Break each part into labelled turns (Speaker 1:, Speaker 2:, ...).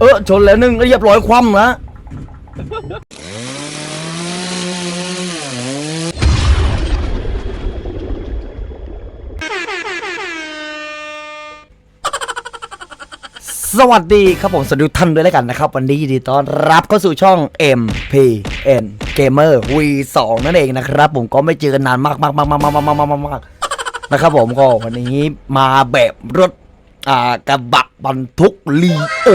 Speaker 1: เออชนแล้วหนึ่งเรียบร้อยคว่ำนะสวัสดีครับผมสวัสดีท่านด้วยแล้วกันนะครับ วันนี้ยินดีต้อนรับเข้าสู่ช่อง MPN Gamer V2 นั่นเองนะครับ ผมก็ไม่เจอกันนานมากมากมากมากมากมากมากมากมากนะครับผมก็วันนี้มาแบบรถอ่ากระบะบรรทุกลีโอ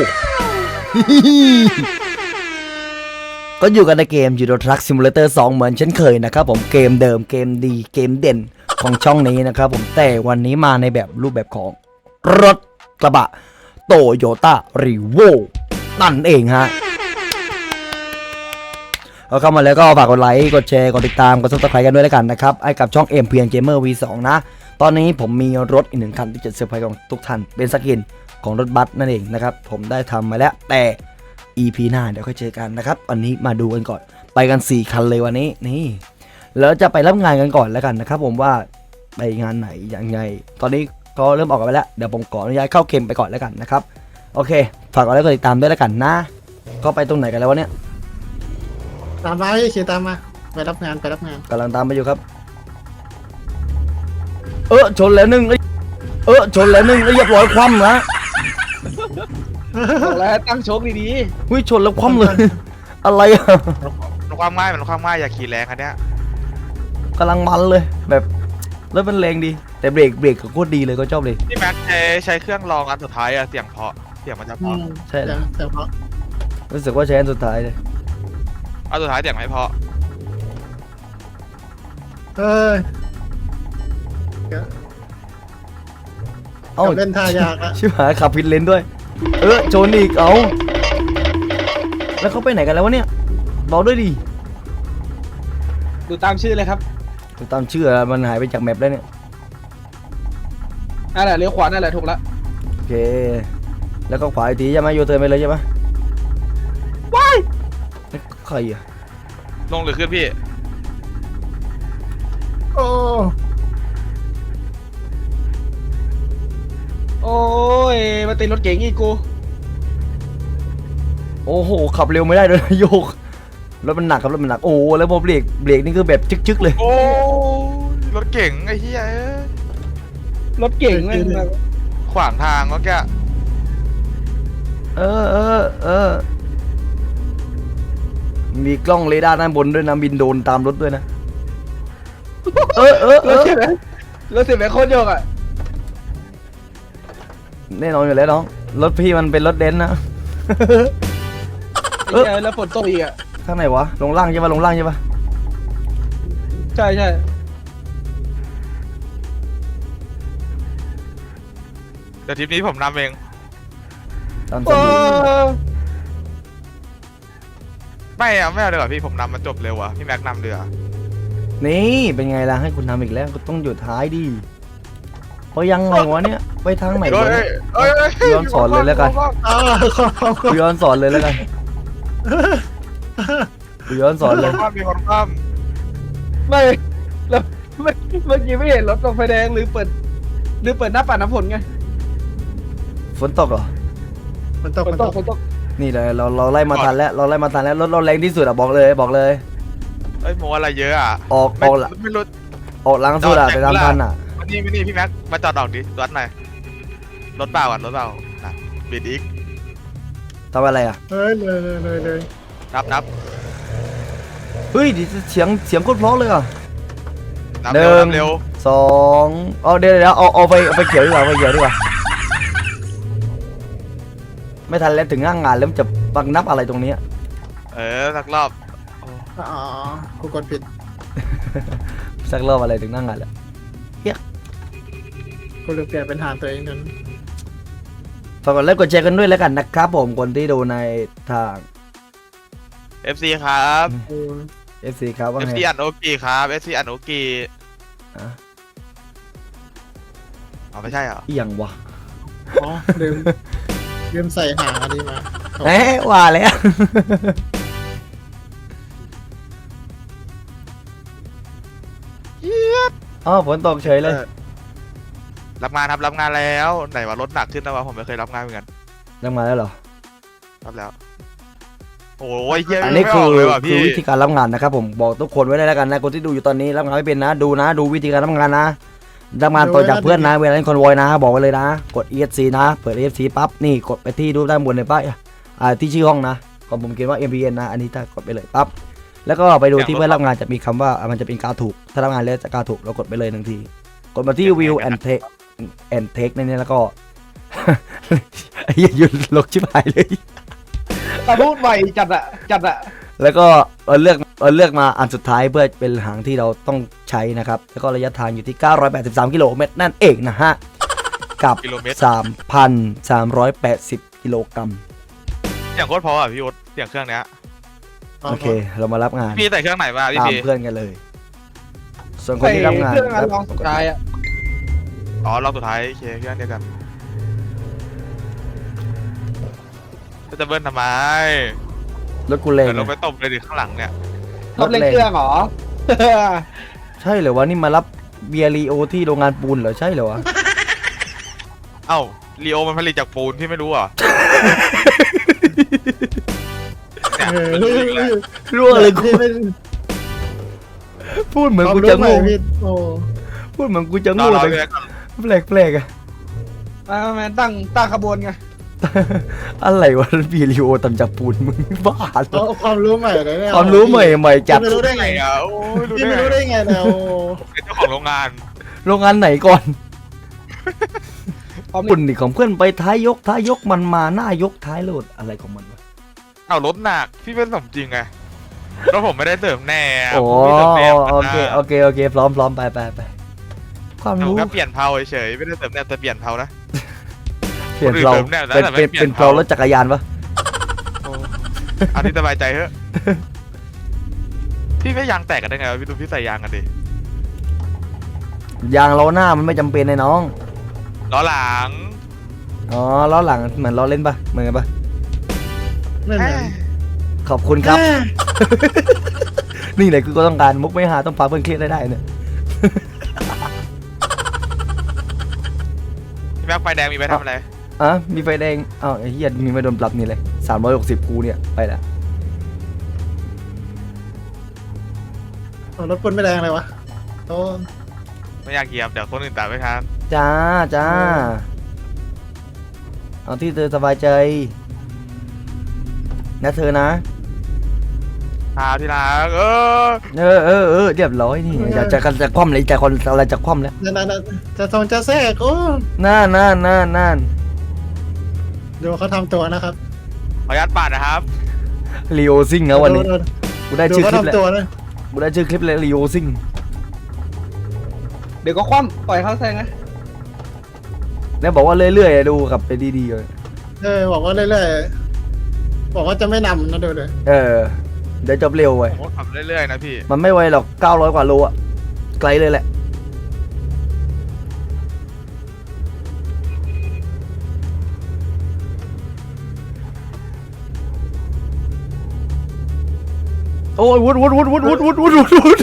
Speaker 1: ก็อยู่กันในเกม Euro Truck Simulator 2 เหมือนเช่นเคยนะครับผมเกมเดิมเกมดีเกมเด่นของช่องนี้นะครับผมแต่วันนี้มาในแบบรูปแบบของรถกระบะโตโยต้ารีโวนั่นเองฮะเอาเข้ามาแล้วก็ฝากกดไลค์กดแชร์กดติดตามกดซับสไครต์กันด้วยแล้วกันนะครับไอ้กับช่อง m p n Gamer V2 นะ ตอนนี้ผมมีรถอีกหนึ่งคันที่จะเซอร์ไพรส์ของทุกท่านเป็นสกิน ของรถบัสนั่นเองนะครับ ผมได้ทำมาแล้วแต่ EP หน้าเดี๋ยวค่อยเจอกันนะครับวันนี้มาดูกันก่อน ไปกัน 4 คันเลยวันนี้นี่แล้วจะไปรับงานกันก่อนแล้วกันนะครับ ผมว่าไปงานไหนยังไง ตอนนี้ก็เริ่มออกกันไปแล้วเดี๋ยวผมขออนุญาตเข้าเค็มไปก่อนแล้วกันนะครับโอเค ฝากกดไลค์กดติดตามด้วยแล้วกันนะ ก็ไปตรงไหนกันแล้ววะเนี่ย
Speaker 2: ตามมาเขียนตามมาไปรับงานไปรับงาน
Speaker 1: กำลังตามไปอยู่ครับ เออชนแล้วหนึ่งเออชนแล้วหนึ่งเรียบร้อยคว่ำนะ
Speaker 3: บอกแล้วตั้งโชคดี
Speaker 1: หุ้ยชนแล้วคว่ำเลย อะไรอะ
Speaker 4: มันความง่ายมันความง่ายอย่าขี่แรงคันเนี้ย
Speaker 1: กำลังมันเลยแบบรถมันแรงดี แต่เบรกเบรกก็โคตรดีเลยก็ชอบเลย
Speaker 4: พี่แม็กใช้ใช้เครื่องรองอันสุดท้ายอะเสียงเพราะเสียงมันจะเพ
Speaker 2: อื
Speaker 4: ราะ
Speaker 2: ม
Speaker 1: ใช่
Speaker 2: เสียงเสียงเพราะ
Speaker 1: รู้สึกว่าใช้อันสุดท้ายเลย
Speaker 4: อันสุดท้ายเสียงไม่เพราะ
Speaker 2: เอ้ย
Speaker 1: เอ้า
Speaker 2: เล่นท่ายากอะ
Speaker 1: ชิบหายขับผิดเลนด้วย เออชนอีกเอาแล้วเขาไปไหนกันแล้ววะเนี่ยบอกด้วยดิ
Speaker 3: ๆดูตามชื่อเลยครับ
Speaker 1: ตามชื่อมันหายไปจากแมปแล้วเนี่ย
Speaker 3: นั่นแหละเลี้ยวขวานั่นแหละถูกละ
Speaker 1: โอเค แล้วก็ขวาอีกทีใช่ไหมโยเทิร์นไปเลยใช่ไหม
Speaker 3: ว้าย
Speaker 1: ใครอะ
Speaker 4: ลงหรือขึ้นพี่
Speaker 2: โอ้
Speaker 3: โอ้ยมาติดรถเก๋งอีกกู
Speaker 1: โอ้โห ขับเร็วไม่ได้ด้วยนะโยก รถมันหนักครับรถมันหนัก โอ้โหแล้วพอเบรก เบรกนี่คือแบบจึกๆเลย
Speaker 4: โอ้ยรถเก่งไอ้เหี้ยเอ้ย
Speaker 3: รถเก๋งเลย
Speaker 4: ขวางทางเมื่อกี้
Speaker 1: เออเออเออ มีกล้องเรดาร์ด้านบนด้วยนะ บินโดรนตามรถด้วยนะ เออเออเอ
Speaker 3: รถ
Speaker 1: อ
Speaker 3: เสียไหมรถเสียไหมโคตรโยกอะ
Speaker 1: แน่นอนอยู่แล้วน้อง รถพี่มันเป็นรถเดนซ์นะ
Speaker 3: ไอ้เหี้ยแล้วฝนตกอีกอะ
Speaker 1: ข้างไหนวะ ลงล่างใช่ปะลงล่างใช่ปะ
Speaker 3: ใช่ใช่
Speaker 4: เดี๋ยวทริปนี้ผมนำเอง
Speaker 1: ตาม
Speaker 3: โอ้
Speaker 1: สม
Speaker 4: ไม่อะไม่เอาดีกว่าพี่ผมนำมันจบเร็วอะพี่แม็กนำเรือ
Speaker 1: นี่เป็นไงล่ะให้คุณทำอีกแล้วก็ต้องอยู่ท้ายดิ เพราะยังไงวะเนี่ยไปทางไหน
Speaker 4: เฮ้
Speaker 1: วะ
Speaker 4: ย
Speaker 1: เนี่ย
Speaker 4: เฮ้ยเฮ้ย
Speaker 1: ย้อนสอนเลยแล้วกัน
Speaker 2: อ้าวขอขอขอ
Speaker 1: กูย้อนสอนเลยแล้วกันกูย้อนสอนเลย
Speaker 4: มีคนคว่ำมีคนคว่
Speaker 3: ไม่แล้วเมื่อเมื่อกี้ไม่เห็นรถตรงไฟแดงหรือเปิด หรือเปิดหน้าปัดน้ำฝนไง
Speaker 1: ฝนตกเหรอ
Speaker 2: มันตก
Speaker 3: ฝน
Speaker 2: มัน
Speaker 3: ต
Speaker 2: ต
Speaker 3: ก
Speaker 2: ก
Speaker 3: ฝนตก
Speaker 1: นี่เลยเราเราไล่มาทันแล้วเราไล่มาทันแล้วรถเราแรงที่สุดอะบอกเลยบอกเลยำ
Speaker 4: เอ้ยโมอะไรเยอะอะ
Speaker 1: ออกอ
Speaker 4: ไม่
Speaker 1: อกละ
Speaker 4: ไม่รู้
Speaker 1: ออกหลังสุดอะไปตามทันอะ
Speaker 4: มานี่มานี่พี่แม็กมาจอดออกดิรถหน่อยรถเปล่าก่อนรถเปล่าอะบิดอีก
Speaker 1: ทำอะไรอะ
Speaker 2: เฮ้ยเลยเลยเลยเลย
Speaker 4: นับนับ
Speaker 1: เฮ้ยดิเสียงเสียงโคตรเพราะเลยอะ
Speaker 4: นับ
Speaker 1: หนึ่
Speaker 4: เร็ว
Speaker 1: ง
Speaker 4: นับเร็ว
Speaker 1: สองเอาเดี๋ยวเดี๋ยวเอาเอาไปเอาไปเขียวดีกว่าไปเขียวดีกว่า ไม่ทันแล้วถึงง่างงานแล้วมันจะบังนับอะไรตรงเนี้ย
Speaker 4: เออสักรอบ
Speaker 2: อ๋อกูกดผิด
Speaker 1: สักรอบอะไรถึงง่างงานแล้ว
Speaker 2: กูลืมเปลี่ยนเป็นหานตัวเองจน
Speaker 1: ฝากกดไลค์กดแชร์กันด้วยแล้วกันนะครับผมคนที่ดูในทาง
Speaker 4: เอฟซีครับ
Speaker 2: กู
Speaker 1: FC ครับว่า
Speaker 4: เอฟ
Speaker 1: ไง
Speaker 4: ซีอันโอกีครับเอฟซีอันโอกี
Speaker 1: อะ
Speaker 4: อ๋อไม่ใช่เหรอ
Speaker 1: อีหยังวะ
Speaker 2: อ๋อลืมลืมใส่หางอันนี้มา
Speaker 1: เอ๊ะว่าแล้ว อ๋อฝนตกเฉยเลย
Speaker 4: รับงานครับรับงานแล้วไหนว่ารถหนักขึ้นนะวะผมไม่เคยรับงานเหมือนกัน
Speaker 1: ยังมาแล้วเหรอ
Speaker 4: รับแล้ว โอ้ยเหี้ย
Speaker 1: อันนี้
Speaker 4: ไม่
Speaker 1: คื
Speaker 4: อ
Speaker 1: อ
Speaker 4: อกเลยว่ะ
Speaker 1: คื
Speaker 4: พี่
Speaker 1: อวิธีการรับงานนะครับผมบอกทุกคนไว้เลยแล้วกันนะคนที่ดูอยู่ตอนนี้รับงานไม่เป็นนะ ดูนะ ดูวิธีการรับงานนะรับงานต่อจากเพื่อนนะเวลาเล่นคอนวอยนะ บอกไว้เลยนะ กด ESC นะ เปิด ESC ปั๊บนี่กดไปที่รูปด้านบนเลยป้ายอ่าที่ชื่อห้องนะของผมเขียนว่า MBN นะอันนี้ถ้ากดไปเลยปั๊บแล้วก็ไปดูที่เพื่อนรับงานจะมีคำว่าอ่ามันจะเป็นการถูกถ้ารับงานแล้วจะการถูกเรากดไปเลยหนึ่งที กดมาที่ view and take and take ในนี้แล้วก็ไอ้เหี้ยหยุดลกชิบหายเลย
Speaker 3: ตะพูดไวจัดอะจัดอะ
Speaker 1: แล้วก็เราเลือกเราเลือกมาอันสุดท้ายเพื่อเป็นหางที่เราต้องใช้นะครับ แล้วก็ระยะทางอยู่ที่ 983 กิโลเมตรนั่นเองนะฮะ กับ
Speaker 4: กิโลเมตร
Speaker 1: 3,380 กิโลกรัม
Speaker 4: เสียงโคตรเพออะพี่โอ๊ตเสียงเครื่องเนี้ย
Speaker 1: โอเค เรามารับงาน
Speaker 4: พี่ใส่เครื่องไหนมาพี่
Speaker 1: ตาม
Speaker 4: พี
Speaker 1: เพื่อนกันเลย ส่วนคน
Speaker 3: ใส่
Speaker 1: ที่รับงาน
Speaker 3: เครื่องงาน
Speaker 1: ครับ
Speaker 3: ลองสุดท้ายอะ
Speaker 4: อ๋อรอบสุดท้ายโอเคเครื่องเดียวกันแล้วจะเบิ้ลทำไม
Speaker 1: รถกูเลง
Speaker 4: เดี๋ยวลงไปตบเลยดิข้างหลังเนี่ย
Speaker 3: รถเล่นเครื่องเหรอ
Speaker 1: ใช่เหรอวะนี่มารับเบียร์ลีโอที่โรงงานปูนเหรอใช่เหรอวะ
Speaker 4: เอ้าลีโอมันผลิตจากปูนพี่ไม่รู้เหรอเนี่ย
Speaker 2: เออ
Speaker 4: มันรู้อีกแล้ว
Speaker 1: รั่วเลยกู
Speaker 2: พี่ไม่
Speaker 1: พูดเหมือน
Speaker 2: ความ
Speaker 1: กู
Speaker 2: รู้
Speaker 1: จะ
Speaker 2: ใหม่
Speaker 1: โง่
Speaker 2: พี่โอ้
Speaker 1: พูดเหมือนกูจะ
Speaker 4: รอ
Speaker 1: โง่
Speaker 4: รอ
Speaker 1: แต่
Speaker 4: พี่แม็กก่อน
Speaker 1: แปลกแปลกๆอะ
Speaker 3: มาแมนตั้งตั้งขบวนไง
Speaker 1: อะไรวะเบียร์ลีโอทำจากปูนมึงบ้าเหรอ
Speaker 2: เอาความรู้ใหม่เลยเนี่ย
Speaker 1: ความรู้ใหม่ใหม่จัด
Speaker 2: พี่ไม่รู้ได้ไง
Speaker 4: ไงอะโอ้ยรู้
Speaker 2: พี่
Speaker 4: ได้
Speaker 2: ไม่รู้
Speaker 4: ไง
Speaker 2: ได้ไงเนี่ยโอ้
Speaker 4: เป็นเจ้าของโรงงาน
Speaker 1: โรงงานไหนก่อน
Speaker 3: พร้อม
Speaker 1: ปุ่นนี่ของเพื่อนไปท้ายยกท้ายยกมันมาหน้ายกท้ายโหลดอะไรของมันวะ
Speaker 4: เอารถหนักพี่เป็นสมจริงไงแล้วผมไม่ได้เสริมแน่ะ
Speaker 1: โอ้
Speaker 4: ผมไม่เสริมแน่
Speaker 1: โอเคโอเคโอเคพร้อมพร้อมไปไปไป ความ
Speaker 4: ผม
Speaker 1: รู้
Speaker 4: ก็เปลี่ยนเพลาเฉยๆไม่ได้เสริมแน่แต่เปลี่ยนเพลานะ
Speaker 1: เปลี่ยนเรา
Speaker 4: คนอื่นเสริมแน่แล้ว
Speaker 1: เป็น
Speaker 4: แต่ไม่
Speaker 1: เป็น
Speaker 4: เปลี่ยน
Speaker 1: เป็นเพลารถจักรยานปะ
Speaker 4: อันนี้สบายใจเถอะพี่ไม่ยางแตกกันได้ไงวะพี่ดูพี่ใส่ยางกันดิ
Speaker 1: ยางล้อหน้ามันไม่จำเป็นเลยน้อง
Speaker 4: ล้อหลัง
Speaker 1: อ๋อล้อหลังเหมือนล้อเล่นปะเหมือนกันปะ
Speaker 2: ไม่เหมือน
Speaker 1: ขอบคุณครับ นี่แหละคือก็ต้องการมุกไม่หาต้องพาเพื่อนเครียดได้ได้เนี่ย
Speaker 4: ม็กไฟแดงมีไว้ทำอะไร
Speaker 1: อะมีไฟแดงอ้าวไอ้เหี้ยมีไม่โดนปรับนี่เลยสามร้อยหกสิบกูเนี่ยไปละ
Speaker 2: เอารถปุ่นไม่แรงเลยวะโอ้
Speaker 4: ไม่อยากเหยียบเดี๋ยวคนอื่นตามไม่ทัน
Speaker 1: จ้าจ้าเอาที่เธอสบายใจนะเธอนะ
Speaker 4: พาที่รักเออ
Speaker 1: เออเออเออเรียบร้อยนี่อยากจะจะคว่ำเลยจะคนอะไรจะคว่ำแล้ว
Speaker 2: นั่นนั่นนั่นจะทรงจะแทรกโอ้
Speaker 1: น่านน่านน่านน่าน
Speaker 2: ดูเขาทำตัวนะครับ
Speaker 4: ขออนุญาตปาดนะครับ
Speaker 1: ลีโอซิงนะวันนี้
Speaker 2: ดู
Speaker 1: กูได้
Speaker 2: ดู
Speaker 1: ชื่อ
Speaker 2: เขา
Speaker 1: คลิปแล้ว
Speaker 2: ทำตัวนะ
Speaker 1: กูได้ชื่อคลิปแล้วลีโอซิง
Speaker 3: เดี๋ยวก็คว่ำปล่อยเขาแซงนะ
Speaker 1: แล้วบอกว่าเรื่อยๆดูกับไปดีๆเลย
Speaker 2: เออบอกว่าเรื่อยๆบอกว่าจะไม่นำนะดูเลย
Speaker 1: เออ เดี๋ยวจบเร็วไว้ย
Speaker 4: ผมก็ขับเรื่อยๆนะพี่
Speaker 1: มันไม่ไวหรอก 900 กว่าโลอะไกลเลยแหละ โอ้ยวุดวุดวุดวุดวุดวุดวุดวุดวุด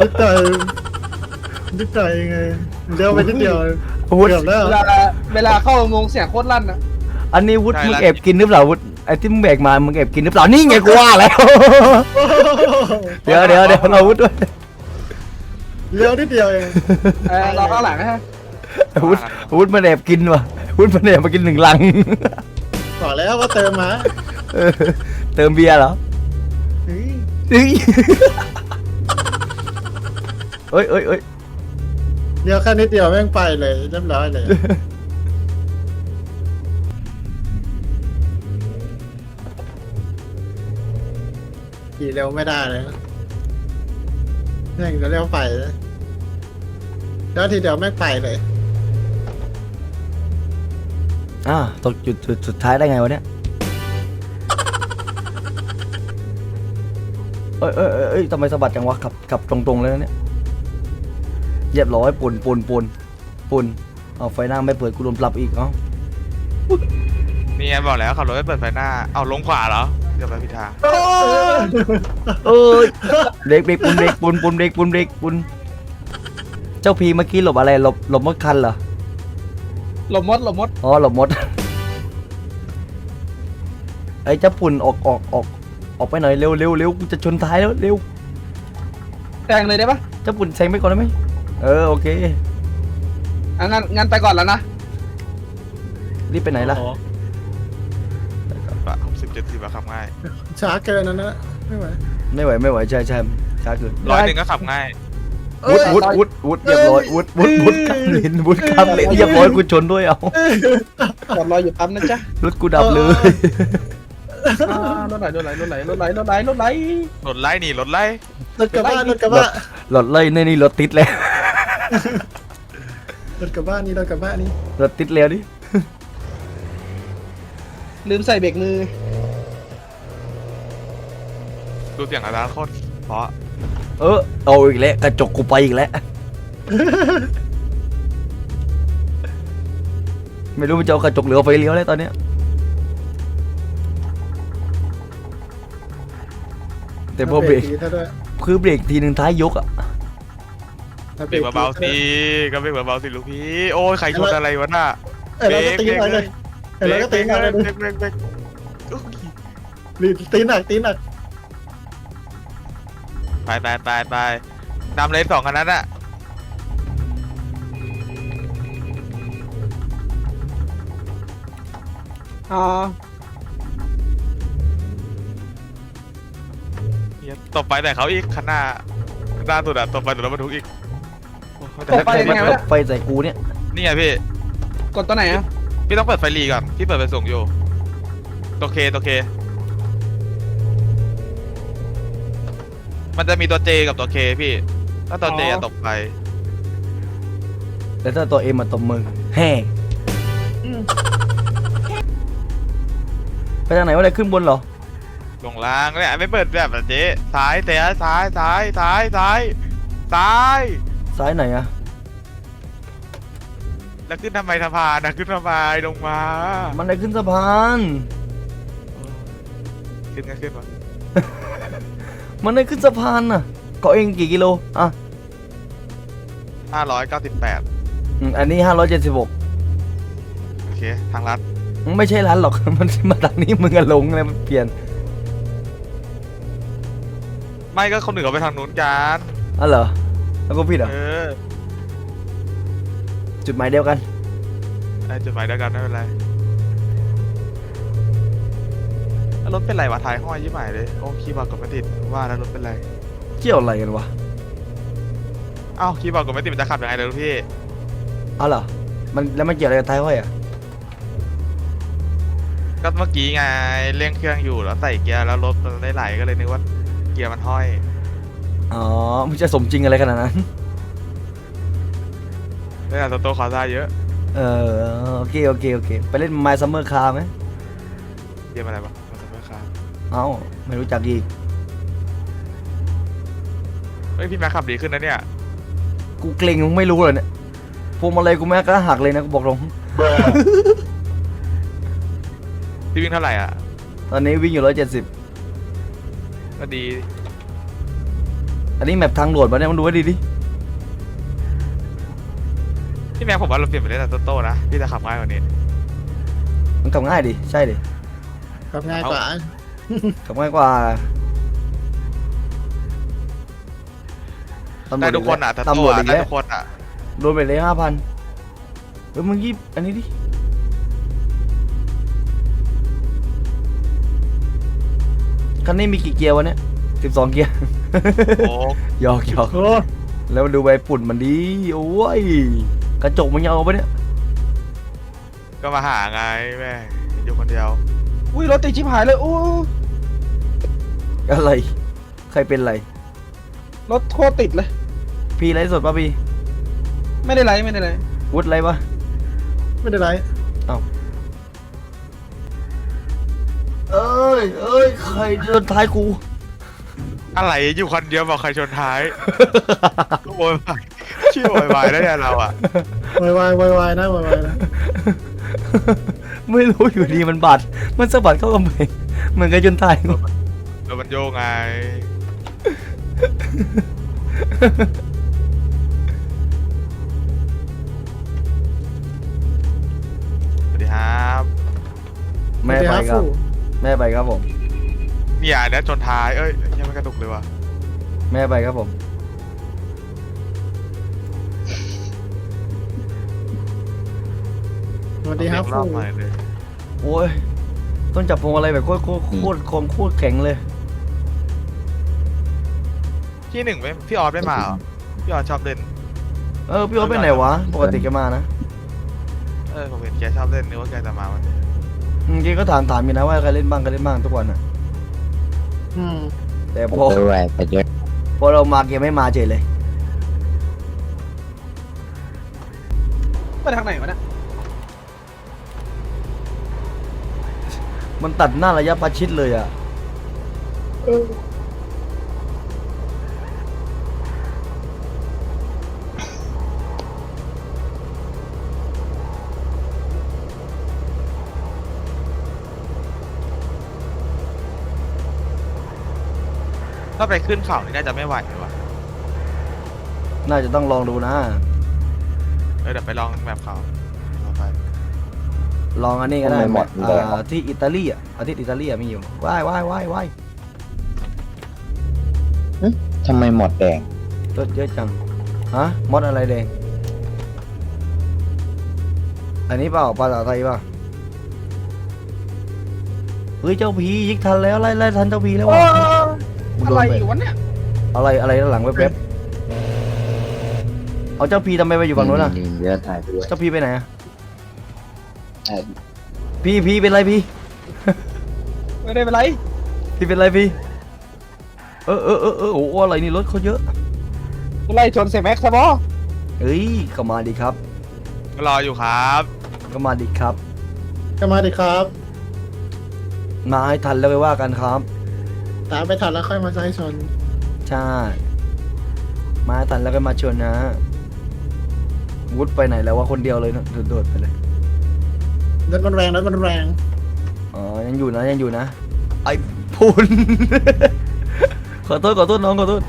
Speaker 2: นิดหน่อยนิดหน่อยเองไงเดียวไปนิดเดียว
Speaker 1: วุด
Speaker 2: เกือบแล้ว
Speaker 3: เวลาเวลาเข้าอุโมงค์เสียงโคตรลั่นอะ
Speaker 1: อันนี้วุดมึงแอบกินหรือเปล่าวุด ไอ้ที่มึงแบกมามึงแอบกินหรือเปล่านี่ไงกูว่าแล้ว เดี๋ยวเดี๋ยวเดี๋ยวเราวุดด้วย
Speaker 2: เลี้ยวนิดเดียวเอง
Speaker 3: เออรอข้างหลังนะฮะ
Speaker 1: วุดวุดมันแอบกินว่ะวุดมันแอบมากินหนึ่งลัง
Speaker 2: บอกแล้วว่าเติมมา
Speaker 1: เออเติมเบียร์เหรอ
Speaker 2: เฮ้ย
Speaker 1: เฮ้ยเอ้ยเอ้ยเอ้ย
Speaker 2: เลี้ยวแค่นิดเดียวแม่งไปเลยเรียบร้อยเลย ขี่เร็วไม่ได้เลยนะแม่งจะเร็วไปเลยแล้วทีเดียวแม่งไปเลย
Speaker 1: อ่าตกจุดจุดสุดท้ายได้ไงวะเนี่ยเอ้ยเอ้ยเอ้ยเอ้ยทำไมสะบัดจังวะขับขับตรงๆเลยนะเนี่ยเรียบร้อยปุ่นปุ่นปุ่นปุ่นเอาไฟหน้าไม่เปิดกูโดนปรับอีกเอ้า
Speaker 4: นี่ไงบอกแล้วขับรถไม่เปิดไฟหน้า เอาลงขวาเหรอ เดี๋ยวไปพิธา
Speaker 1: เอ้ยเบรกเบรกปุ่นเบรกปุ่นปุ่นเบรกปุ่นเบรกปุ่นเจ้าพีเมื่อกี้หลบอะไรหลบหลบมดคันเหรอ
Speaker 3: หลบมดหลบมด
Speaker 1: อ๋อหลบมดไอ้เจ้าปุ่นออกออกออกออกไปหน่อยเร็วเร็วเร็วกูจะชนท้ายแล้วเร็ว
Speaker 3: แซงเลยได้ปะ
Speaker 1: เจ้าปุ่นแซงไปก่อนได้ไหมเออโอเค
Speaker 3: อะงั้นงั้นไปก่อนแล้วนะ
Speaker 1: รีบไปไหนล่ะ
Speaker 2: อ๋อ
Speaker 4: ปะห กสิบเจ็ดสิบอะขับง่าย
Speaker 2: ช้าเกินนั่นนะไม่ไหว
Speaker 1: ไม่ไหวไม่ไหวใช่ใช่ช้าเกิน
Speaker 4: ร้อยหนึ่งก็ขับง่าย
Speaker 1: วุดวุดวุดวุดเรียบร้อยวุดวุดวุดกำเลนวุดกำเลนเรียบร้อยกูชนด้วยเอา
Speaker 3: จอดรออยู่ปั๊มนะจ๊ะ
Speaker 1: รถกูดับเลย
Speaker 3: อ่ารถไหลรถไหลรถไหลรถไหลรถไหลรถไหล
Speaker 4: รถไล่นี่รถไล่
Speaker 2: รถกระบะรถกระบะ
Speaker 1: รถเลยนี่นี่รถติดแล้ว
Speaker 2: รถกระบะนี่รถกระบะนี่
Speaker 1: รถติดแล้วดิ
Speaker 3: ลืมใส่เบรกมือ
Speaker 4: ดูเสียงอาจารย์โคตรเพราะ
Speaker 1: เออเอาอีกแล้วกระจกกูไปอีกแล้ว ไม่รู้มันจะเอากระจกหรือเอาไฟเลี้ยวเลยตอนเนี้ยแต่พอเบรก
Speaker 2: ดีซะด้วย
Speaker 1: คือเบรกทีหนึ่งท้ายยกอะ
Speaker 2: ถ้า
Speaker 4: เบรกเบาๆสิก็เบรกเบาๆสิลูกพี่โอ้ยใครชนอะไรวะน่ะ
Speaker 2: เออแล้วก็ตีหนักเลยเออแล้วก็ตีหนักเลย
Speaker 4: เบรกเบรกเบรกอุ๊ย
Speaker 2: หรือตีหนักตีหนัก
Speaker 4: ไปไปไปไปนำเลยสองคันนั้นอะ
Speaker 3: อ๋อ
Speaker 4: เหี้ยตบไปแต่เขาอีกคันหน้าหน้าสุดอะตบไปแต่รถบรรทุกอีกโอ้ยแต่
Speaker 3: ตบไป
Speaker 1: มั
Speaker 3: ยังไง
Speaker 1: น
Speaker 3: วะเนี่ย
Speaker 1: ไฟใส่กูเนี่ย
Speaker 4: นี่ไงพี่
Speaker 3: กดตัวไหนอะ
Speaker 4: พี่ต้องเปิดไฟรีก่อน พี่เปิดไฟส่งอยู่ตัวเคตัวเค มันจะมีตัวเจกับตัวเคพี่ ถ้าตัวเจอะตกไป
Speaker 1: แล้วถ้าตัวเอ็มมาตบมือแห่ไปทางไหนวะเนี่ยขึ้นบนเหรอ
Speaker 4: ลงล่างเนี่ยไม่เปิดแบบอะเจ๊ซ้ายเตะซ้ายซ้ายซ้ายซ้ายซ้าย
Speaker 1: ซ้ายไหนอะ
Speaker 4: แล้วขึ้นทำไมสะพานนะขึ้นทำไมลงมา
Speaker 1: มันได้ขึ้นสะพาน
Speaker 4: ขึ้นก็ขึ้นมา
Speaker 1: มันได้ขึ้นสะพานน่ะเกาะเองกี่กิโลอะ
Speaker 4: ห้าร้อยเก้าสิบแปด
Speaker 1: อืมอันนี้ห้าร้อยเจ็ดสิบหก
Speaker 4: โอเค ทางลัด
Speaker 1: ไม่ใช่ร้านหรอก มันมาทางนี้มึงอะลงเลยมันเปลี่ยน
Speaker 4: ไม่ก็คนอื่นเขาไปทางนู้นกัน
Speaker 1: อ๋อเหรอแล้วก็ผิดเหรอ
Speaker 4: เออ
Speaker 1: จุดหมายเดียวกัน
Speaker 4: ไอ้จุดหมายเดียวกันไม่เป็นไร รถเป็นไรวะท้ายห้อยยี่หมายเลยโอ้คีย์บอร์ดกดไม่ติดว่าแล้วรถเป็นไร
Speaker 1: เกี่ยวอะไรกันวะ
Speaker 4: เอ้าคีย์บอร์ดกดไม่ติดมันจะขับยังไงเลยลูกพี่
Speaker 1: อ๋อเหรอมันแล้วมันเกี่ยวอะไรกับท้ายห้อยอะ
Speaker 4: ก็เมื่อกี้ไงเร่งเครื่องอยู่แล้วใส่เกียร์แล้วรถมันได้ไหลก็เลยนึกว่าเกียร์มันห้อย
Speaker 1: อ๋อมึงจะสมจริงอะไรขนาดนั้น
Speaker 4: ได้แต่ตัวขอซ่าเยอะ
Speaker 1: เออโอเคโอเคโอเคไปเล่น My Summer Car ไหม
Speaker 4: เกียร์อะไรวะมันจะไม่ค้า
Speaker 1: เอ้าไม่รู้จักอีก
Speaker 4: เฮ้ยพี่แม็กขับดีขึ้นนะเนี่ย
Speaker 1: กูเกรงมึงไม่รู้เลยเนี่ยพวงมาลัยกูแม่ก็หักเลยนะกูบอกตรง
Speaker 4: พี่วิ่งเท่าไหร่อะ
Speaker 1: ตอนนี้วิ่งอยู่ร้อยเจ็ดสิบ
Speaker 4: ก็ดี
Speaker 1: อันนี้แมปทางด่วนปะเนี่ยมันดูให้ดีดิ
Speaker 4: พี่แม็กผมว่าเราเปลี่ยนไปเล่นแต่โต้ๆนะพี่จะขับง่ายกว่านี้
Speaker 1: มันขับง่ายดิ ใช่ดิ
Speaker 2: ขับง่ายกว่า
Speaker 1: ขับง่ายกว่าตำรว
Speaker 4: ได้
Speaker 1: จ
Speaker 4: ทุกคนอะแต่
Speaker 1: ตำ
Speaker 4: โต้
Speaker 1: รวจ
Speaker 4: อะ
Speaker 1: อีก
Speaker 4: ได้
Speaker 1: แล้ว
Speaker 4: ทุกคนอะ
Speaker 1: โดนไปเลยห้าพันเฮ้ยมึงยิบอันนี้ดิคันนี้มีกี่เกียร์วะเนี่ยสิบสองเกียร์
Speaker 4: โอ้
Speaker 1: หยอกหยอก
Speaker 2: โอ้
Speaker 1: แล้วดูใบปุ่นมันดีโอ้ยกระจกมันยังเอาปะเนี่ย
Speaker 4: ก็มาหาไงแม่อยู่คนเดียว
Speaker 3: อุ้ยรถติดชิบหายเลยอู้
Speaker 1: อะไร ใครเป็นไร
Speaker 3: รถโคตรติดเลย
Speaker 1: พี่ไรสดปะพี่
Speaker 3: ไม่ได้ไรไม่ได้ไร
Speaker 1: วุฒไรปะ
Speaker 2: ไม่ได้ไร
Speaker 1: เอ้ยเอ้ยใครเดินท้ายกู
Speaker 4: อะไรอยู่คนเดียวบอกใครชนท้ายโวยวายชื่อโวยวายได้ยังเราอะ
Speaker 2: วายวายวายวายนะวายวายนะ
Speaker 1: ไม่รู้อยู่ดีมันบาด มันสะบัดเข้ากำแพงเหมือนกับจนตายกู
Speaker 4: แล้วมันโยงไง สวัสดีครับ
Speaker 1: ไม่ไปครับ
Speaker 2: ฟู
Speaker 1: แม่ไปครับผม
Speaker 4: เนี่ยอันเนี้ยชนท้าย เอ้ยยังไม่กระตุกเลยว่ะ
Speaker 1: แม่ไปครับผม
Speaker 2: สวัสดีครับ
Speaker 4: รอบ
Speaker 2: ฟู
Speaker 4: ใหม่เลย
Speaker 1: โอ้ย ต้นจับพวงอะไรแบบโคตรโคตรโคตรคมโคตรแข็งเลย
Speaker 4: ที่หนึ่งไม่พี่ออสไม่มาเหรอพี่ออสชอบเล่น
Speaker 1: เออพี่โอ๊ตไปไหนวะ ปกติแกมานะ
Speaker 4: เออผมเห็นแกชอบเล่นนึกว่าแกจะมาวันนี้
Speaker 1: อืมแกก็ถามถามอยู่นะว่าใครเล่นบ้างใครเล่นบ้างทุกวันอะ
Speaker 2: อืม
Speaker 1: แต่
Speaker 5: ผม
Speaker 1: พอ
Speaker 5: ด้วยไปด้วย
Speaker 1: พอเรามาแกไม่มาเฉยเลย
Speaker 3: ไปทางไหนวะเนี่ย
Speaker 1: มันตัดหน้าระยะประชิดเลยอะ
Speaker 4: ถ้าไปขึ้นเขานี่น่าจะไม่ไหวเลยว่ะ
Speaker 1: น่าจะต้องลองดูนะ
Speaker 4: เออเดี๋ยวไปลองแบบเขาเอาไป
Speaker 1: ลองอันนี้ก็ได้
Speaker 5: ทำไมหมดแดง
Speaker 1: อ่าที่อิตาลีอะอาทิตย์อิตาลีอะมีอยู่ว่ายว่ายว่ายว่าย
Speaker 5: ทำไมหมดแดง
Speaker 1: รถเยอะจังฮะมดอะไรแดงอันนี้เปล่าภาษาไทยเปล่าเฮ้ยเจ้าผียิกทันแล้วไล่ไล่ทันเจ้าผีแล้ว
Speaker 3: โอ้
Speaker 1: วะ
Speaker 3: อะไรอยู่วะเนี่ย
Speaker 1: อะไรอะไรด้านหลังแวบๆเอาเจ้าพีทำไมไปอยู่ฝั่งนู้นอะ
Speaker 5: นี่เยอะถ่ายด้วย
Speaker 1: เจ้าพีไปไหนอะ
Speaker 5: ถ่าย
Speaker 1: พี่พี่เป็นไรพี่
Speaker 3: ไม่ได้เป็นไร
Speaker 1: พี่เป็นไรพี่เออเออเออเออโอ้โหอะไรนี่รถเขาเยอะ
Speaker 3: ไล่ชนเซแม็กซ์ซะบอ
Speaker 1: เอ้ยก็มาดีครับ
Speaker 4: รออยู่ครับ
Speaker 1: ก็มาดีครับ
Speaker 2: ก็มาดิครับ
Speaker 1: มาให้ทันแล้วไปว่ากันครับ
Speaker 2: ตามไปทันแล้วค่อยมาใช้ชน
Speaker 1: ใช่มาให้ทันแล้วก็มาชวนนะ วุฒไปไหนแล้วว่าคนเดียวเลยนะโดดๆไปเลย
Speaker 2: รถมันแรงรถมันแรง
Speaker 1: อ๋อ ยังอยู่นะยังอยู่นะ ไอ้พูน ขอโทษขอโทษน้องขอโทษ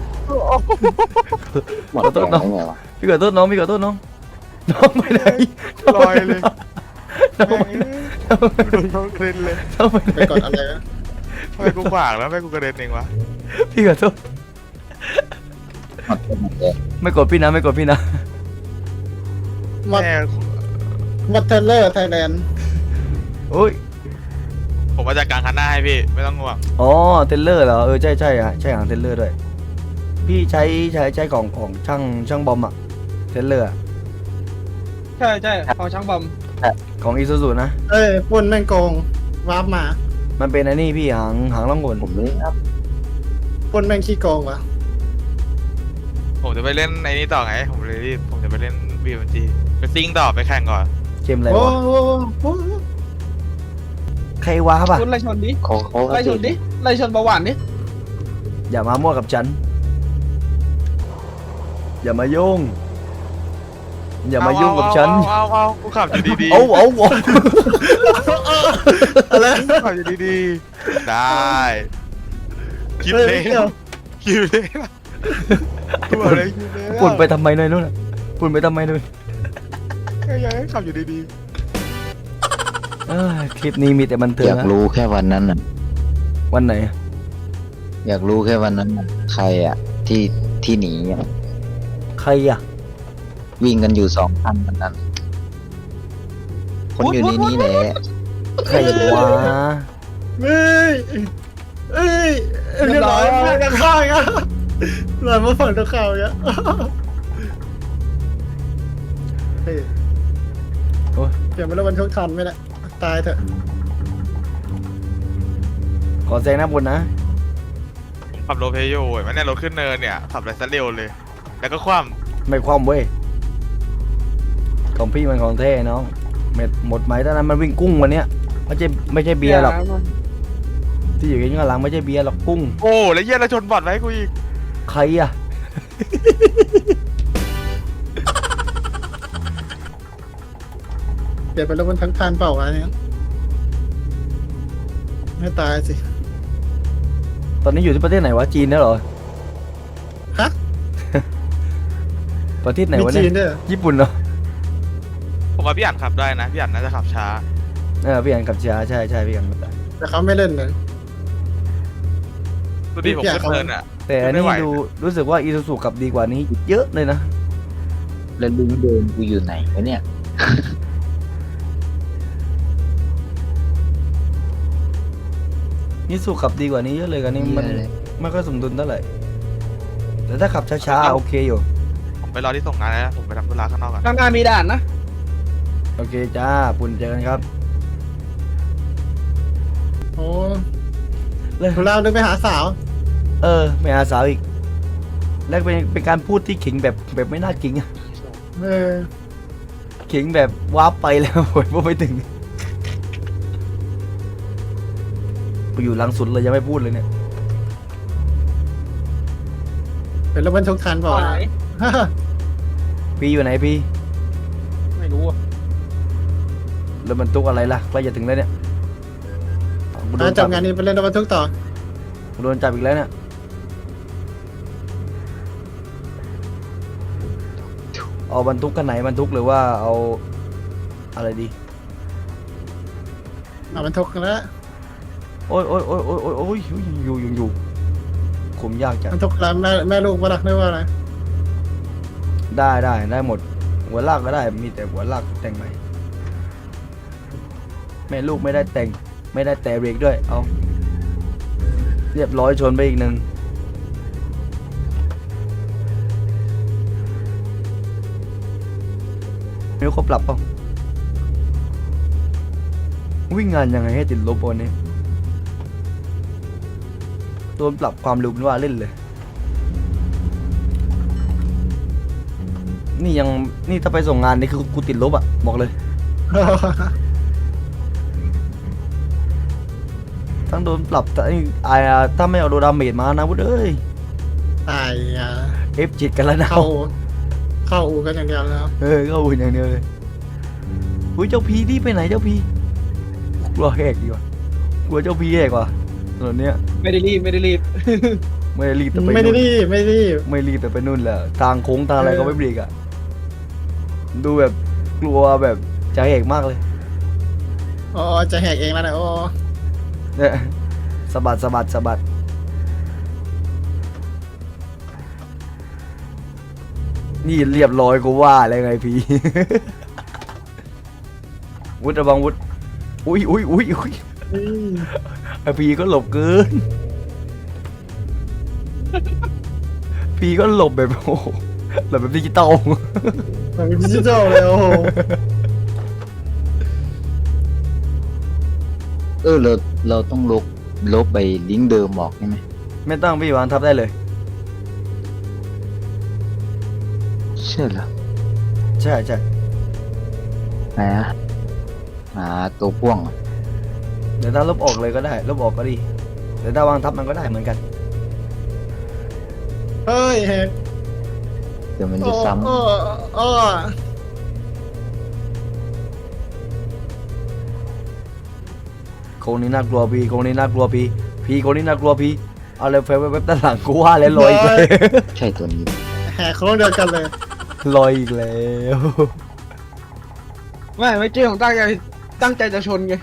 Speaker 5: หมด
Speaker 1: ขอโท
Speaker 5: แด
Speaker 1: ษ
Speaker 5: ง
Speaker 1: น้อง
Speaker 5: ได้ไงวะ
Speaker 1: พี่ขอโทษน้องพี่ขอโทษน้อง น้องไปไหนน้ง
Speaker 4: ล
Speaker 1: ไป
Speaker 4: อย
Speaker 1: ไหน
Speaker 4: เลย
Speaker 1: น้องไปน้องไป
Speaker 4: โดนเขากระเด็นเลย
Speaker 1: น้องไปไหน
Speaker 2: ไปกดอะไรนะ
Speaker 4: ทำไมกูขวางแล้วทำไม่กูกระเด็นเองวะ
Speaker 1: พี่ขอโทษ
Speaker 5: หมดหมดแดง
Speaker 1: ไม่กดพี่นะไม่กดพี่นะ
Speaker 2: มัด
Speaker 4: แม่
Speaker 2: มัดเทเลอร์ไทยแลนด์
Speaker 1: โอ้ย
Speaker 4: ผมมาจากกลางคันหน้าให้พี่ ไม่ต้องห่วง
Speaker 1: อ๋อ เทรลเลอร์เหรอ เออ ใช่ใช่ฮะใช่หางเทรลเลอร์ด้วย พี่ใช้ใช้ใช้ของของช่างช่างบอมอะเทรลเลอร์อะ
Speaker 3: ใช่ใช่ของช่างบอม
Speaker 1: ของอีซูซูนะ
Speaker 2: เอ้ยปุ่นแม่งโกงวาร์ปมา
Speaker 1: มันเป็นไอ้นี่พี่หางหางล่องหน
Speaker 5: ผมเลยครับ
Speaker 2: ปุ่นแม่งขี้โกงวะ
Speaker 4: ผมจะไปเล่นไอ้นี่ต่อไง ผมเลยรีบผมจะไปเล่นบีเอ็มจีไปซิงต่อไปแข่งก่อน
Speaker 1: เกมอะไร
Speaker 2: โอ้
Speaker 1: วะ
Speaker 2: โหโอ้โห
Speaker 1: ใครวะปะ
Speaker 3: คุณไล่ชนดิ
Speaker 5: โค้เขา
Speaker 3: ไล่ชนดิไล่ชนเบาหวานดิ
Speaker 1: อย่ามามั่วกับฉัน อย่ามายุ่ง อย่ามายุ่งกับฉัน
Speaker 4: เอาเอาเอากูขับอยู่ดีๆ
Speaker 1: เอาเอาเอา
Speaker 2: อะไร
Speaker 4: กูขับอยู่ดีๆ ได้คิด
Speaker 2: เฮ้ย
Speaker 4: เลย
Speaker 2: ไม่เกี่ยว
Speaker 4: คิดเลยตัวอะไรคิดเลย
Speaker 1: ปุ่นไปทำไมหน่อยนู่นน่ะปุ่นไปทำไมนู่น
Speaker 4: ยังไงขับอยู่ดี
Speaker 1: เอ้ยคลิปนี้มีแต่บันเทิ
Speaker 5: องยาก
Speaker 1: นะ
Speaker 5: รู้แค่วันนั้นน่ะ
Speaker 1: วันไหน
Speaker 5: อยากรู้แค่วันนั้นน่ะใครอะ ที่ที่หนีอะ
Speaker 1: ใครอะ
Speaker 5: วิ่งกันอยู่สองพันวันนั้น คนอยู่ในนี้แหละ
Speaker 1: ใครวะ
Speaker 2: เฮ้ยเฮ้ยเรียบร้อยพากันข้างอะหลานมาฝั่งตะข่าวอะเฮ้ย
Speaker 1: โอ้ย
Speaker 2: เปลี่ยนไปแล้ววันทุกทันไหมเนี่ยตายเถอะ
Speaker 1: ขอแซงหน้าบนนะ
Speaker 4: ๆผมขับโรลเพลย์อยู่เห็นไหมันเนี่ยรถขึ้นเนินเนี่ยขับอะไรซะเร็วเลย แล้วก็คว่
Speaker 1: ไม่ความเว้ย ของพี่มันของแท้น้องเม็ดหมดไหมตอนนั้นมันวิ่งกุ้งวันเนี้ยไม่ใช่ไม่ใช่เบียร์หรอกที่อยู่ข้างหลังไม่ใช่เบียร์หรอกกุ้งำ
Speaker 4: โอ้แล้วเยี่ยแล้วชนบอดไว้กูอีก
Speaker 1: ใครอะ
Speaker 2: เปลี่ยนไปแล้ววันทั้งทันเปล่าวะเนี่ยไม่ตายสิ
Speaker 1: ตอนนี้อยู่ที่ประเทศไหนวะจีนนะเหรอ
Speaker 2: ฮะ
Speaker 1: ประเทศไหน
Speaker 2: มี
Speaker 1: วะ
Speaker 2: จี
Speaker 1: เนี่ย
Speaker 2: นด้วยเหรอ
Speaker 1: ญี่ปุ่นเหรอ
Speaker 4: ผมว่าพี่อันขับได้นะพี่อันน่าจะขับช้า
Speaker 1: เออพี่อันกับช้าใช่ใช่พี่อันกับช้า
Speaker 2: แต่เขาไม่เล่นเลย
Speaker 4: ดูดิผม
Speaker 2: อยาก
Speaker 4: ขึ้น
Speaker 2: เอา
Speaker 4: เนินอะ
Speaker 1: แต่อัน
Speaker 4: ไม่
Speaker 1: นี้
Speaker 4: ไหว
Speaker 1: ดูรู้สึกว่าอีซูซูกับดีกว่านี้เยอะเลยนะ
Speaker 5: แล้วลุงเดินกูอยู่ไหนวะเนี่ย
Speaker 1: อีซูซูขับดีกว่านี้เยอะเลยกันนี้มัน
Speaker 5: เยอะเลย
Speaker 1: ไม่ค่อยสมดุลเท่าไหร่แต่ถ้าขับช้าๆโอเคอยู่
Speaker 4: ผมไปรอที่ส่งงานแล้วนะผมไปทำธุระข้างนอกก่อน
Speaker 3: ข้างหน้ามีด่านนะ
Speaker 1: โอเคจ้าปุ่นเจอกันครับ
Speaker 2: โอ้
Speaker 1: เลย
Speaker 2: คุณเราเดินไปหาสาว
Speaker 1: เออ ไม่อาสาวอีก แล้วเป็นเป็นการพูดที่ขิงแบบแบบไม่น่าขิงอะ
Speaker 2: เออ
Speaker 1: ขิงแบบวาร์ปไปแล้วโอยพอไปถึงกูอยู่หลังสุดเลยยังไม่พูดเลยเนี่ย
Speaker 2: เป็นรถบรรทุกทันบอก
Speaker 3: ไหน
Speaker 1: พี่อยู่ไหนพี่
Speaker 3: ไม่รู้อะ
Speaker 1: แล้วมันตุกอะไรล่ะใกล้จะถึงแล้วเนี่ยกูโด
Speaker 2: มาน
Speaker 1: จั
Speaker 2: จั
Speaker 1: บบ
Speaker 2: งานนี้ไปเล่นรถบรรทุกต่อ
Speaker 1: กูโดนจับอีกแล้วเนี่ยเอาบรรทุกกันไหนบรรทุกหรือว่าเอาอะไรดี
Speaker 2: เอาบรรทุกแล้ว
Speaker 1: โอ้ยโอ้ยโอ้ยโอ้ยโอ้ยโอ้ยอยู่อยู่อยู่คุมยากจัง
Speaker 2: บรรทุกแล้วแม่แม่ลูกมารักได้ว่าอะไร
Speaker 1: ได้ได้ได้หมด หัวลากก็ได้มีแต่หัวลากแต่งใหม่ แม่ลูกไม่ได้แต่งไม่ได้แต่เบรกด้วย เอา เรียบร้อยชนไปอีกหนึ่งนิ้วเขาปรับเปล่าวิ่งงานยังไงให้ติดลบวันนี้โดนปรับความเร็วเป็นว่าเล่นเลย นี่ยังนี่ถ้าไปส่งงานนี่คือกูติดลบอะ บอกเลย ทั้งโดนปรับแต่ไอ้ไอ้ถ้าไม่เอาโดดาเมจมานะวุ้ยเอ้ย
Speaker 2: ตายอะ
Speaker 1: เอฟจิตกันแล้วนะ
Speaker 2: เข้าเข้าอูกันอย่างเดียวแล้ว
Speaker 1: เออก็อุ่นอย่างเดียวเลยอุ้ยเจ้าพีนี่ไปไหนเจ้าพีกลัวแหกดีกว่ากลัวเจ้าพีแหกว่ะตอนเนี้ย
Speaker 3: ไม่ได้รีบไม่ได้รีบ
Speaker 1: ไม่ได้รีบแต่ไป
Speaker 2: ไม่ได้
Speaker 1: นู่น
Speaker 2: รีบไม่ได้รีบ
Speaker 1: ไม่รีบแต่ไปนู่นแหละทางโค้งทางอะไรก็ไม่เบรกอะดูแบบกลัวแบบจะแหกมากเลย
Speaker 2: อ๋อจะแหกเองแล้วนะโอ้
Speaker 1: เนี่ยสะบัดสะบัดสะบัดนี่เรียบร้อยกูว่าอะไรไงพี่ วุฒระวังวุฒอุ้ยอุ้ยอุ้ยอุ้ย
Speaker 2: นี่
Speaker 1: ไอพีก็หลบเกิน พีก็หลบแบบโอ้โหหลบแบบดิจิตอล
Speaker 2: มันเป็นดิจิทัลเลยโอ้โห
Speaker 5: เออเรา เราต้องลบลบไปลิงก์เดิมออกใช่ไหม
Speaker 1: ไม่ต้องพี่วางทับได้เลย
Speaker 5: ใช่เหรอ
Speaker 1: ใช่ใช่
Speaker 5: ไหนอะหาตัวพ่วงอะ
Speaker 1: เดี๋ยวถ้าลบออกเลยก็ได้ ลบออกก็ดีเดี๋ยวถ้าวางทับมันก็ได้เหมือนกัน
Speaker 2: เฮ้ยแหก
Speaker 5: เดี๋ยวมัน
Speaker 2: โอ้
Speaker 5: จะซ้
Speaker 2: โอ้โอ้
Speaker 1: โคนนี้น่ากลัวพี่โคนนี้น่ากลัวพี่พี่โคนนี้น่ากลัวพี่เอาเลยแฟบแวบๆด้านหลังกูว่าแล้วลอยอีกแล้วำ
Speaker 5: ใช่ตัวนี้
Speaker 2: แหกโค้งเดียวกันเลย
Speaker 1: ลอยอีกแล้ว
Speaker 3: ไม่เมื่อกี้ผมตั้งใจตั้งใจจะชนไง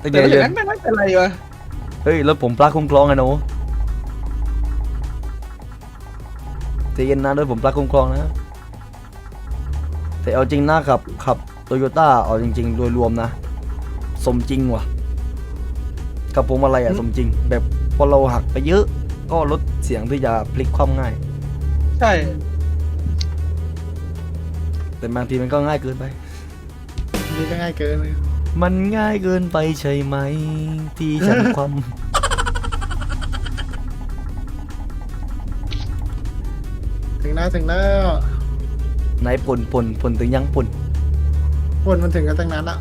Speaker 1: แต่
Speaker 3: แต่
Speaker 1: เดี๋ยว
Speaker 3: ไม่เห็นไม่ไม่เป็นไรวะ
Speaker 1: เฮ้ยรถผมปลั๊กคุ้มครองไงหนูใจเย็นนะรถผมปลั๊กคุ้มครองนะแต่เอาจริงนะขับขับโตโยต้าเอาจริง ๆ โดยรวมนะ สมจริงว่ะ กับผมอะไรอะสมจริง แบบพอเราหักไปเยอะ ก็ลดเสียงที่จะพลิกคว่ำง่าย
Speaker 3: ใช่
Speaker 1: แต่บางทีมันก็ง่ายเกินไป
Speaker 2: นี่ก็ง่ายเกินเลย
Speaker 1: มันง่ายเกินไปใช่ไหม ที่ฉันคว่
Speaker 2: ถึงแล้วถึงแล้วำ
Speaker 1: ไหนผลผลผลถึงยังผล
Speaker 2: คนมันถึงกันตั้งนานละ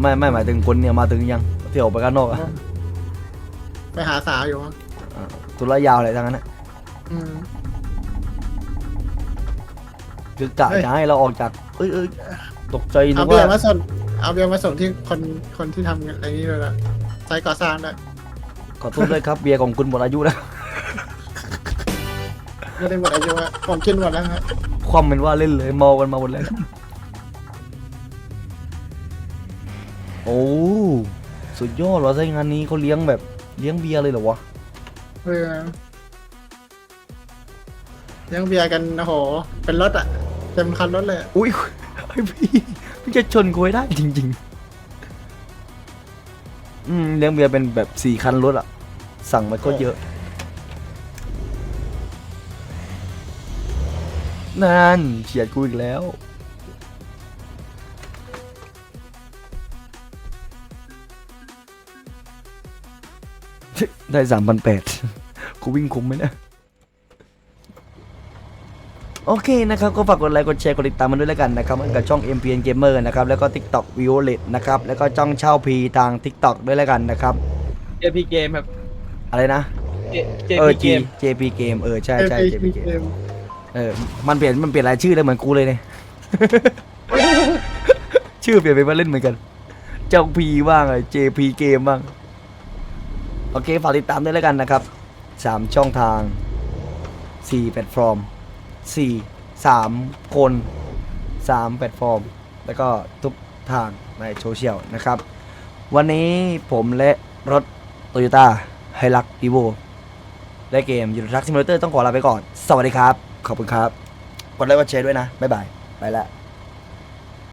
Speaker 1: ไม่ไม่หมายถึงผลเนี่ยมาถึงยังที่ออกไปข้างนอกอะ
Speaker 2: ไปหาสาวอยู่มั้ง
Speaker 1: อ่าตุลายาวอะไรทั้งนั้นนะ
Speaker 2: อืม
Speaker 1: คือกะ
Speaker 2: เฮ้ย
Speaker 1: จะให้เราออกจากเอ้ยเอ้ยตกใจนึ
Speaker 2: เอา
Speaker 1: ก
Speaker 2: เบียร์มา
Speaker 1: ว่า
Speaker 2: ส่งเอาเบียร์มาส่งที่คนคนที่ทำอะไรนี้เลยละใช้ก่อสร้างด้วย
Speaker 1: ขอโทษด้วยครับเบียร์ของคุณหมดอายุแล้ว
Speaker 2: ไม่ได้หมดอายุอะผมกินหมดแล้วครับ
Speaker 1: ความเป็นว่าเล่นเลยเมากันมาหมดแล้วโอ้ สุดยอดว่ะใช่งานนี้เขาเลี้ยงแบบ เลี้ยงเบียร์เลยเหรอวะ
Speaker 2: เออยังเบียร์กันโอ้โห เป็นรถอะเต็มคันรถเลยอะ
Speaker 1: อุ้ยไอพี่พี่จะชนกูให้ได้จริง ๆ อืมเลี้ยงเบียร์เป็นแบบสี่คันรถอะสั่งมาก็เยอะนั่นเฉียดกูอีกแล้ว ได้สามพันแปดกูวิ่งคุ้มไหมเนะโอเคนะครับ ก็ฝากกดไลค์กดแชร์กดติดตามมันด้วยแล้วกันนะครับเหมือนกับช่อง MPN Gamer นะครับ แล้วก็ TikTok Violet นะครับ แล้วก็จ้องเช่าพีทาง TikTok ด้วยแล้วกันนะครับ
Speaker 3: JP เกมครับ
Speaker 1: อะไรนะ
Speaker 3: J-
Speaker 1: เออ
Speaker 3: JP
Speaker 1: จี
Speaker 3: เกม
Speaker 1: JP Game เออ ใช่ใช่
Speaker 2: เอ
Speaker 1: JP
Speaker 2: ฟ
Speaker 1: Game
Speaker 2: เกม
Speaker 1: เออ มันเปลี่ยนมันเปลี่ยนรายชื่อเลยเหมือนกูเลยเนี่ย ชื่อเปลี่ยนไปมาเล่นเหมือนกัน เจ้าพีบ้างไอ้ JP Game บ้าง โอเคฝากติดตามด้วยแล้วกันนะครับสามช่องทางสี่แพลตฟอร์มสี่สามคนสามแพลตฟอร์ม แล้วก็ทุกทางในโซเชียลนะครับ วันนี้ผมและรถ Toyota h i l u x e v o และเกมยู r ทรัคซิมูเลเตอร์ต้องขอลาไปก่อน สวัสดีครับ ขอบคุณครับ กดไลค์กดแชร์ด้วยนะ บ๊ายบาย ไปละ